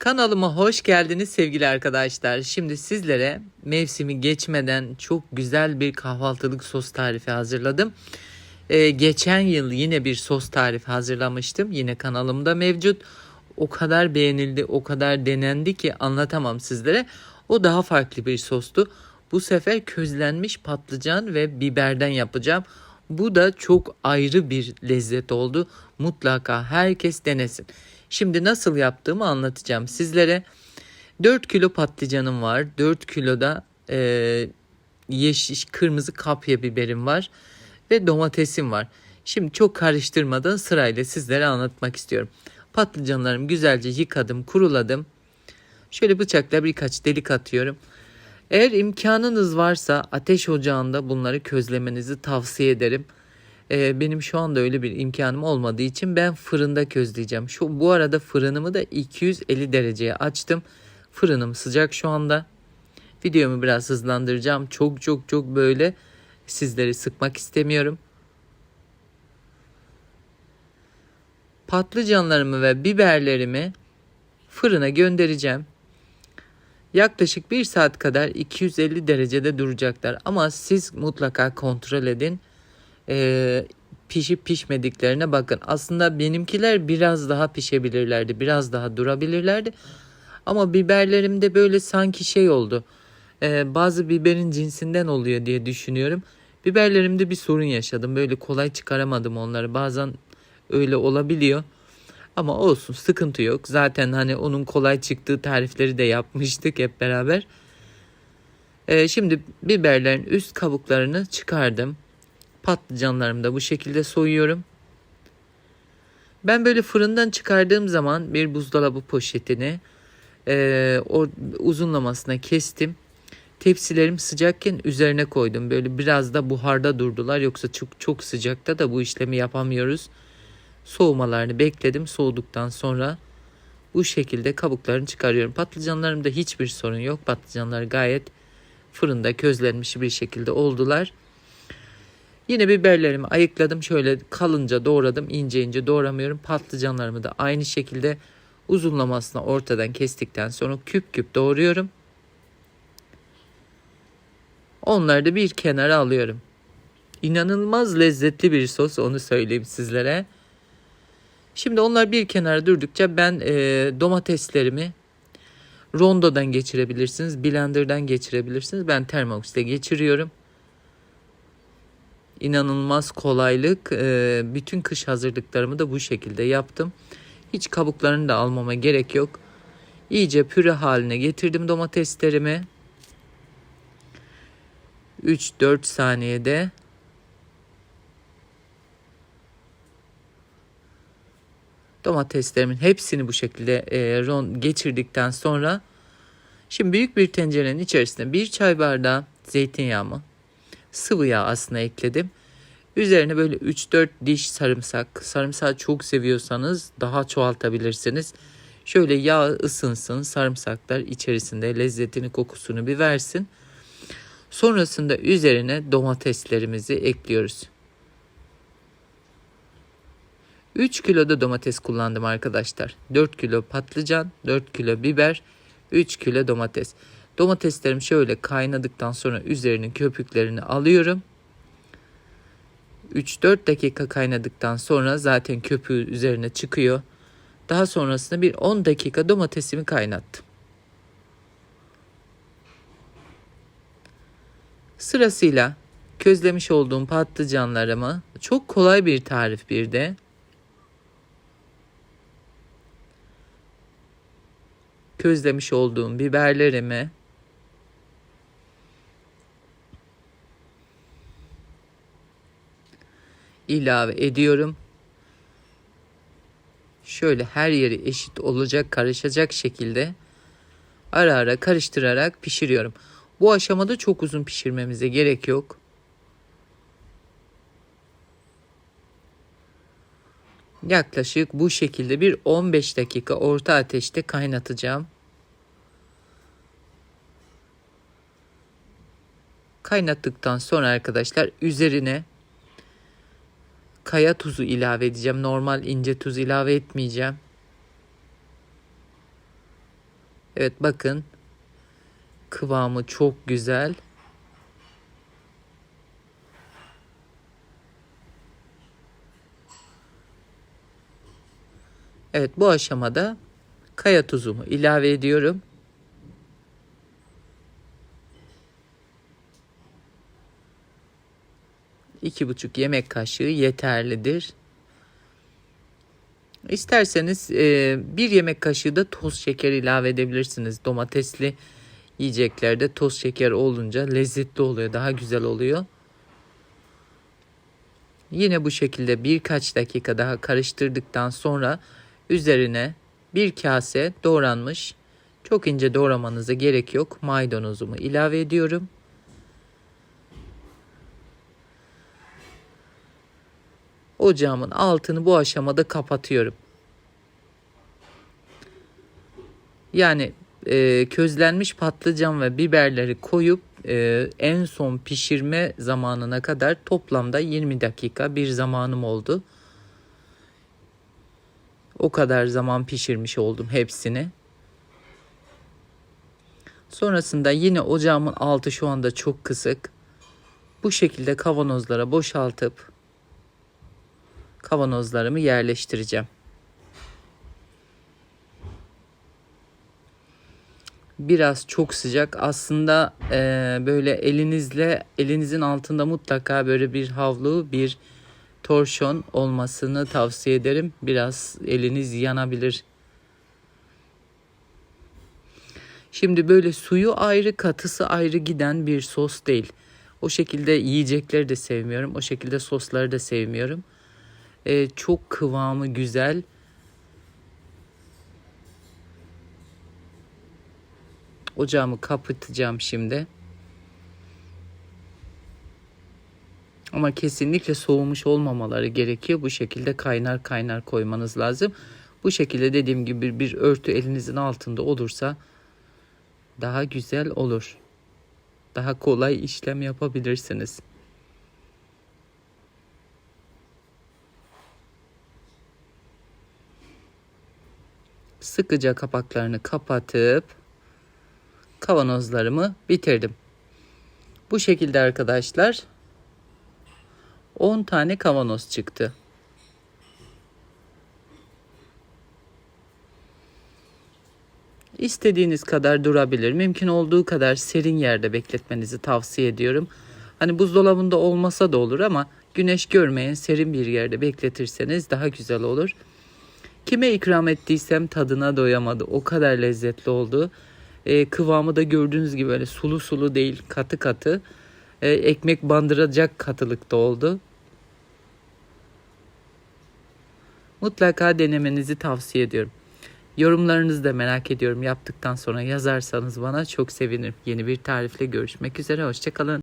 Kanalıma hoş geldiniz sevgili arkadaşlar. Şimdi sizlere mevsimi geçmeden çok güzel bir kahvaltılık sos tarifi hazırladım. Ee, geçen yıl yine bir sos tarifi hazırlamıştım. Yine kanalımda mevcut. O kadar beğenildi, o kadar denendi ki anlatamam sizlere. O daha farklı bir sostu. Bu sefer közlenmiş patlıcan ve biberden yapacağım. Bu da çok ayrı bir lezzet oldu. Mutlaka herkes denesin. Şimdi nasıl yaptığımı anlatacağım sizlere. 4 kilo patlıcanım var. 4 kilo da e, yeşil kırmızı kapya biberim var ve domatesim var. Şimdi çok karıştırmadan sırayla sizlere anlatmak istiyorum. Patlıcanlarımı güzelce yıkadım, kuruladım. Şöyle bıçakla birkaç delik atıyorum. Eğer imkanınız varsa ateş ocağında bunları közlemenizi tavsiye ederim. Ee, benim şu anda öyle bir imkanım olmadığı için ben fırında közleyeceğim. Şu bu arada fırınımı da 250 dereceye açtım. Fırınım sıcak şu anda. Videomu biraz hızlandıracağım. Çok çok çok böyle sizleri sıkmak istemiyorum. Patlıcanlarımı ve biberlerimi fırına göndereceğim. Yaklaşık bir saat kadar 250 derecede duracaklar. Ama siz mutlaka kontrol edin. Ee, pişip pişmediklerine bakın. Aslında benimkiler biraz daha pişebilirlerdi. Biraz daha durabilirlerdi. Ama biberlerimde böyle sanki şey oldu. Ee, bazı biberin cinsinden oluyor diye düşünüyorum. Biberlerimde bir sorun yaşadım. Böyle kolay çıkaramadım onları. Bazen öyle olabiliyor. Ama olsun sıkıntı yok. Zaten hani onun kolay çıktığı tarifleri de yapmıştık hep beraber. Ee, şimdi biberlerin üst kabuklarını çıkardım. Patlıcanlarımı da bu şekilde soyuyorum. Ben böyle fırından çıkardığım zaman bir buzdolabı poşetini e, o uzunlamasına kestim. Tepsilerim sıcakken üzerine koydum. Böyle biraz da buharda durdular. Yoksa çok çok sıcakta da bu işlemi yapamıyoruz. Soğumalarını bekledim. Soğuduktan sonra bu şekilde kabuklarını çıkarıyorum. Patlıcanlarımda hiçbir sorun yok. Patlıcanlar gayet fırında közlenmiş bir şekilde oldular. Yine biberlerimi ayıkladım. Şöyle kalınca doğradım. ince ince doğramıyorum. Patlıcanlarımı da aynı şekilde uzunlamasına ortadan kestikten sonra küp küp doğruyorum. Onları da bir kenara alıyorum. İnanılmaz lezzetli bir sos onu söyleyeyim sizlere. Şimdi onlar bir kenara durdukça ben e, domateslerimi rondodan geçirebilirsiniz. Blender'dan geçirebilirsiniz. Ben Thermomix'te geçiriyorum. İnanılmaz kolaylık. E, bütün kış hazırlıklarımı da bu şekilde yaptım. Hiç kabuklarını da almama gerek yok. İyice püre haline getirdim domateslerimi. 3-4 saniyede domateslerimin hepsini bu şekilde e, ron geçirdikten sonra şimdi büyük bir tencerenin içerisine bir çay bardağı zeytinyağımı sıvı yağ aslında ekledim. Üzerine böyle 3-4 diş sarımsak. Sarımsağı çok seviyorsanız daha çoğaltabilirsiniz. Şöyle yağ ısınsın, sarımsaklar içerisinde lezzetini, kokusunu bir versin. Sonrasında üzerine domateslerimizi ekliyoruz. 3 kilo da domates kullandım arkadaşlar. 4 kilo patlıcan, 4 kilo biber, 3 kilo domates. Domateslerim şöyle kaynadıktan sonra üzerinin köpüklerini alıyorum. 3-4 dakika kaynadıktan sonra zaten köpüğü üzerine çıkıyor. Daha sonrasında bir 10 dakika domatesimi kaynattım. Sırasıyla közlemiş olduğum patlıcanlarımı çok kolay bir tarif bir de közlemiş olduğum biberlerimi ilave ediyorum. Şöyle her yeri eşit olacak, karışacak şekilde ara ara karıştırarak pişiriyorum. Bu aşamada çok uzun pişirmemize gerek yok. Yaklaşık bu şekilde bir 15 dakika orta ateşte kaynatacağım. Kaynattıktan sonra arkadaşlar üzerine kaya tuzu ilave edeceğim. Normal ince tuz ilave etmeyeceğim. Evet bakın. Kıvamı çok güzel. Evet bu aşamada kaya tuzumu ilave ediyorum. İki buçuk yemek kaşığı yeterlidir. İsterseniz e, bir yemek kaşığı da toz şeker ilave edebilirsiniz. Domatesli yiyeceklerde toz şeker olunca lezzetli oluyor, daha güzel oluyor. Yine bu şekilde birkaç dakika daha karıştırdıktan sonra üzerine bir kase doğranmış, çok ince doğramanıza gerek yok maydanozumu ilave ediyorum. Ocağımın altını bu aşamada kapatıyorum. Yani e, közlenmiş patlıcan ve biberleri koyup e, en son pişirme zamanına kadar toplamda 20 dakika bir zamanım oldu. O kadar zaman pişirmiş oldum hepsini. Sonrasında yine ocağımın altı şu anda çok kısık. Bu şekilde kavanozlara boşaltıp kavanozlarımı yerleştireceğim. Biraz çok sıcak. Aslında e, böyle elinizle elinizin altında mutlaka böyle bir havlu, bir torşon olmasını tavsiye ederim. Biraz eliniz yanabilir. Şimdi böyle suyu ayrı, katısı ayrı giden bir sos değil. O şekilde yiyecekleri de sevmiyorum. O şekilde sosları da sevmiyorum. Ee, çok kıvamı güzel. Ocağımı kapatacağım şimdi. Ama kesinlikle soğumuş olmamaları gerekiyor. Bu şekilde kaynar kaynar koymanız lazım. Bu şekilde dediğim gibi bir örtü elinizin altında olursa daha güzel olur. Daha kolay işlem yapabilirsiniz. Sıkıca kapaklarını kapatıp kavanozlarımı bitirdim. Bu şekilde arkadaşlar 10 tane kavanoz çıktı. İstediğiniz kadar durabilir. Mümkün olduğu kadar serin yerde bekletmenizi tavsiye ediyorum. Hani buzdolabında olmasa da olur ama güneş görmeyen serin bir yerde bekletirseniz daha güzel olur. Kime ikram ettiysem tadına doyamadı. O kadar lezzetli oldu. Ee, kıvamı da gördüğünüz gibi böyle sulu sulu değil katı katı. Ee, ekmek bandıracak katılıkta oldu. Mutlaka denemenizi tavsiye ediyorum. Yorumlarınızı da merak ediyorum. Yaptıktan sonra yazarsanız bana çok sevinirim. Yeni bir tarifle görüşmek üzere. Hoşçakalın.